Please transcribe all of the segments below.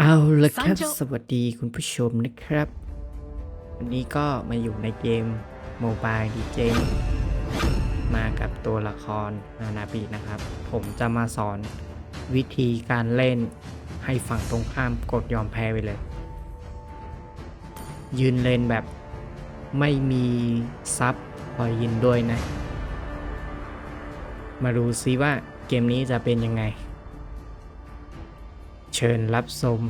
เอาละครับ参上สวัสดีคุณผู้ชมนะครับ วันนี้ก็มาอยู่ในเกมโมบายดีเจมากับตัวละครนานาบีนะครับ ผมจะมาสอนวิธีการเล่นให้ฝั่งตรงข้ามกดยอมแพ้ไปเลย ยืนเลนแบบไม่มีซับคอยยินด้วยนะ มาดูซิว่าเกมนี้จะเป็นยังไง เชิญรับชม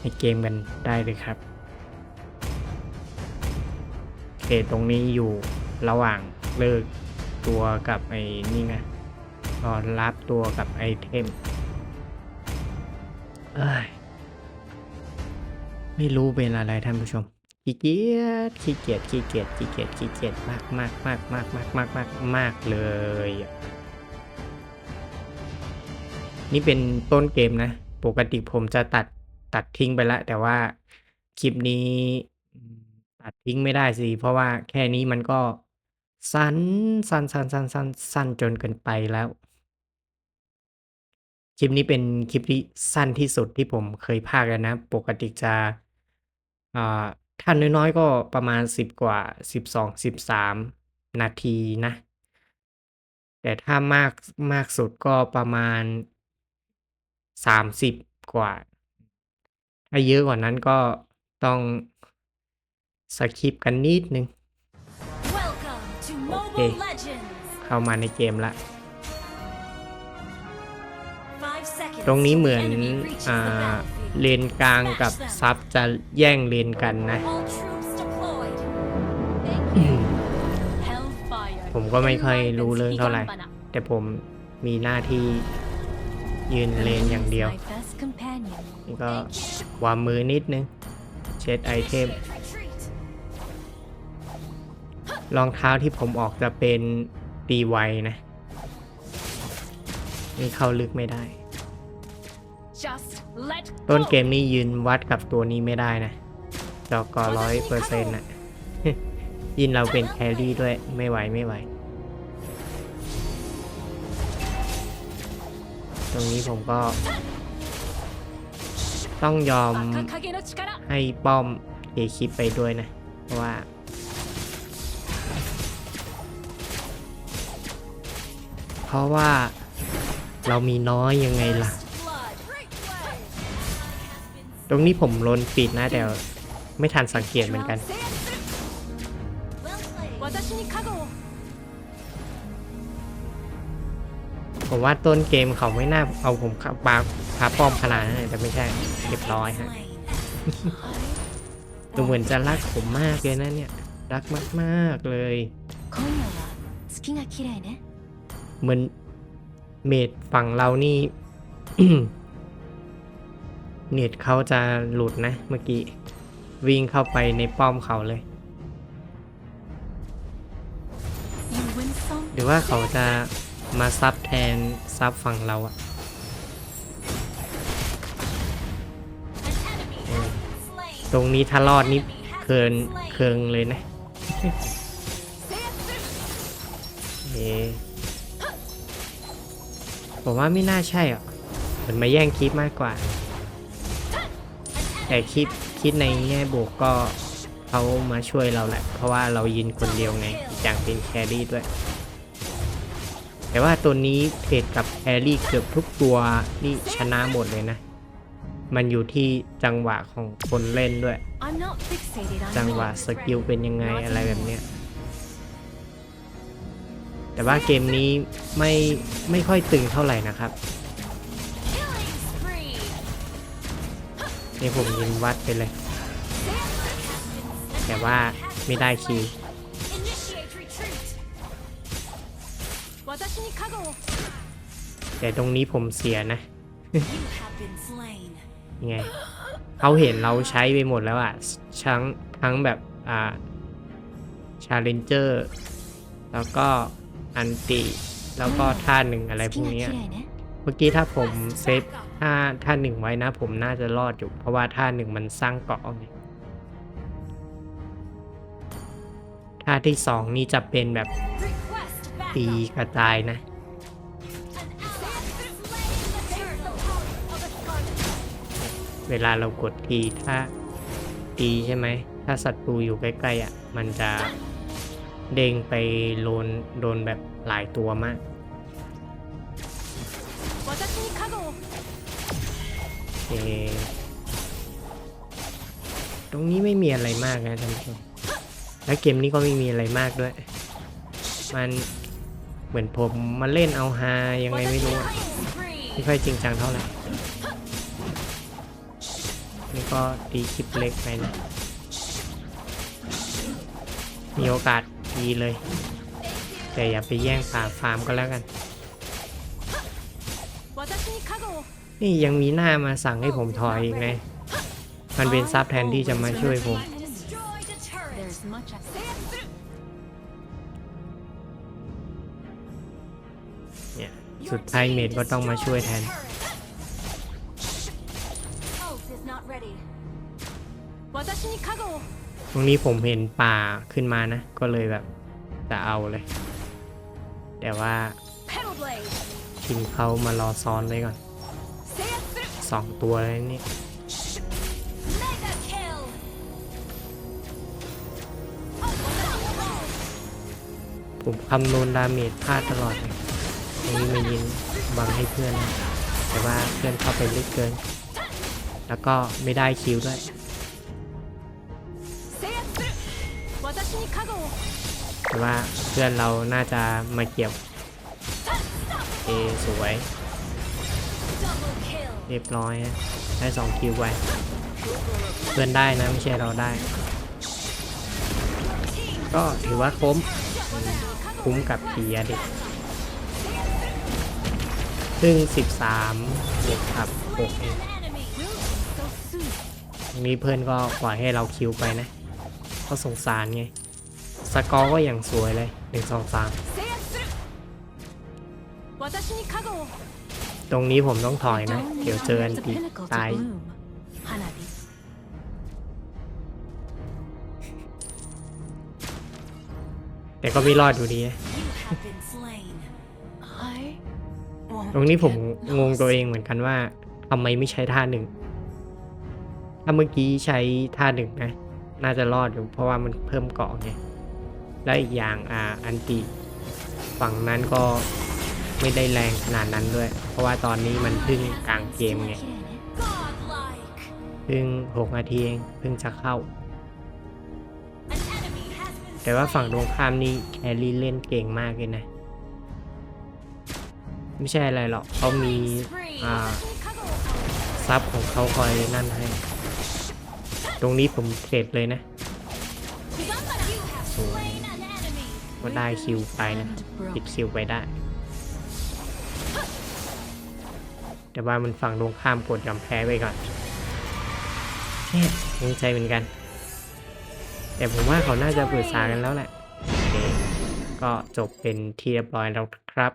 ในเกมกันได้เลยครับเคตตรงนี้อยู่ระหว่างเลิกตัวกับไอ้นี่ไงรอรับตัวกับไอเทมเอ้ยไม่รู้เป็นอะไรท่านผู้ชมขี้เกียจขี้เกียจขี้เกียจขี้เกียจขี้เกียจมากมากมากมากมากมากมากมากเลยอะ นี่เป็นต้นเกมนะ ปกติผมจะตัดตัดทิ้งไปล้วแต่ว่าคลิปนี้ตัดทิ้งไม่ได้สิ เพราะว่าแค่นี้มันก็สั้นสั้นสั้นสั้นสั้นสั้นจนเกินไปแล้ว คลิปนี้เป็นคลิปที่สั้นที่สุดที่ผมเคยพากแล้วนะ ปกติจะอ่าถ้าน้อยๆก็ประมาณสิบกว่าสิบสองสิบสามนาทีนะ แต่ถ้ามากมากสุดก็ประมาณ สามสิบกว่าถ้าเยอะกว่านั้นก็ต้องสคิปกันนิดนึง Welcome to Okay. Mobile Legends. เข้ามาในเกมละ Five seconds ตรงนี้เหมือน till the enemy reaches อ่า the battlefield. เลนกลางกับซับจะแย่งเลนกันนะ All troops deployed. ผ Hellfire. มก็ไม่ค่อยรู้เรื่องเท่าไหร่ แต่ผมมีหน้าที่ ยืนเลนอย่างเดียว นี่ก็วางมือนิดนึง เช็ดไอเทม รองเท้าที่ผมออกจะเป็นตีไวนะ นี่เข้าลึกไม่ได้ ต้นเกมนี้ยืนวัดกับตัวนี้ไม่ได้นะจอกอร้อยเปอร์เซ็นต์่ะยินเราเป็นแครี่ด้วยไม่ไหวไม่ไหว ตรงนี้ผมก็ ต้องยอมให้ป้อมเอคิปไปด้วยนะ เพราะว่าเพราะว่าเรามีน้อยยังไงล่ะ ตรงนี้ผมลนปิดนะแต่ไม่ทันสังเกตเหมือนกัน ผมว่าต้นเกมเขาไม่น่าเอาผมปาพาป้อมขนาดนั้นแต่ไม่ใช่เรียบร้อยฮะดูเหมือนจะรักผมมากเลยนะเนี่ย รักมากมากเลยเหมือนเมดฝั่งเรานี่ เน็ตเขาจะหลุดนะเมื่อกี้ วิ่งเข้าไปในป้อมเขาเลย หรือว่าเขาจะ มาซับแทนซับฝั่งเราอะเออตรงนี้ถ้ารอดนี่เคินเคิงเลยนะเอ๊ะผมว่าไม่น่าใช่อะเหมือนมาแย่งคลิปมากกว่า แต่คิดคิดในแง่บวกก็เขามาช่วยเราแหละ เพราะว่าเรายินคนเดียวไงอีกอย่างเป็นแครี่ด้วย แต่ว่าตัวนี้เทรดกับแครี่เกือบทุกตัวนี่ชนะหมดเลยนะ มันอยู่ที่จังหวะของคนเล่นด้วย I'm not fixated on จังหวะ winning, สกิล friend. เป็นยังไงอะไรแบบเนี้ยแต่ว่าเกมนี้ไม่ไม่ค่อยตึงเท่าไหร่นะครับ Killing spree. นี่ผมยิงวัดไปเลย แต่ว่าไม่ได้คิว แต่ตรงนี้ผมเสียนะไงเขาเห็นเราใช้ไปหมดแล้วอะทั้งทั้งแบบอ่าชาเลนเจอร์แล้วก็อันติ แล้วก็ท่าหนึ่งอะไรพวกนี้เมื่อกี้ถ้าผมเซฟท่าท่าหนึ่งไว้นะ ผมน่าจะรอดอยู่ เพราะว่าท่าหนึ่งมันสร้างเกาะไงท่าที่สองนี่จะเป็นแบบ ตีกระจายนะ เวลาเรากดทีถ้าตีใช่ไหม ถ้าศัตรูอยู่ใกล้ๆอะ มันจะเด้งไปโดนโดนแบบหลายตัวมากเอตรงนี้ไม่มีอะไรมากนะท่านผู้ชมและเกมนี้ก็ไม่มีอะไรมากด้วย มัน เหมือนผมมาเล่นเอาฮายังไงไม่รู้ไม่ค่อยจริงจังเท่าไหร่นี่ก็ตีคลิปเล็กไปนะมีโอกาสดีเลย แต่อย่าไปแย่งป่าฟาร์มก็แล้วกัน นี่ยังมีหน้ามาสั่งให้ผมถอยอีกนะมันเป็นซับแทนที่จะมาช่วยผม สุดท้ายเมดก็ต้องมาช่วยแทน ตรงนี้ผมเห็นป่าขึ้นมานะ ก็เลยแบบจะเอาเลย แต่ว่าทิ้งเขามารอซ้อนไว้ก่อนสองตัวเลยนี่ผมคำนวณดาเมจพลาดตลอดเลย อันนี้มีบังให้เพื่อนแต่ว่าเพื่อนเข้าไปลึกเกิน แล้วก็ไม่ได้คิวด้วยแต่ว่าเพื่อนเราน่าจะมาเกี่ยวเอสวย เรียบร้อยได้สองคิวไวเพื่อนได้นะไม่ใช่เราได้ ก็ถือว่าคุ้มคุ้มกับเพียดิ ซึ่ง 13เด็กครับโอเคนี้เพื่อนก็ปล่อยให้เราคิวไปนะเขาสงสารไง สกอร์ก็อย่างสวยเลย 1 2 3 ตรงนี้ผมต้องถอยนะ เดี๋ยวเจออันตีตายแต่ก็ไม่รอดอยู่ดีนะ ตรงนี้ผมงงตัวเองเหมือนกันว่าทำไมไม่ใช้ท่าหนึ่ง ถ้าเมื่อกี้ใช้ท่าหนึ่งนะ น่าจะรอดอยู่เพราะว่ามันเพิ่มเกาะไง และอีกอย่างอ่าอันติฝั่งนั้นก็ไม่ได้แรงขนาดนั้นด้วย เพราะว่าตอนนี้มันเพิ่งกลางเกมไงเพิ่ง6นาทีเองเพิ่งจะเข้า แต่ว่าฝั่งตรงข้ามนี่แครี่เล่นเก่งมากเลยนะ ไม่ใช่อะไรหรอกเขามีอ่าซับของเขาคอยนั่นให้ ตรงนี้ผมเทรดเลยนะก็ได้คิวไปนะติดคิวไปได้ แต่ว่ามันฝั่งตรงข้ามกดยอมแพ้ไปก่อนแค่สงใจเหมือนกัน แต่ผมว่าเขาน่าจะปรึกษากันแล้วแหละก็จบเป็นที่เรียบร้อยแล้วครับ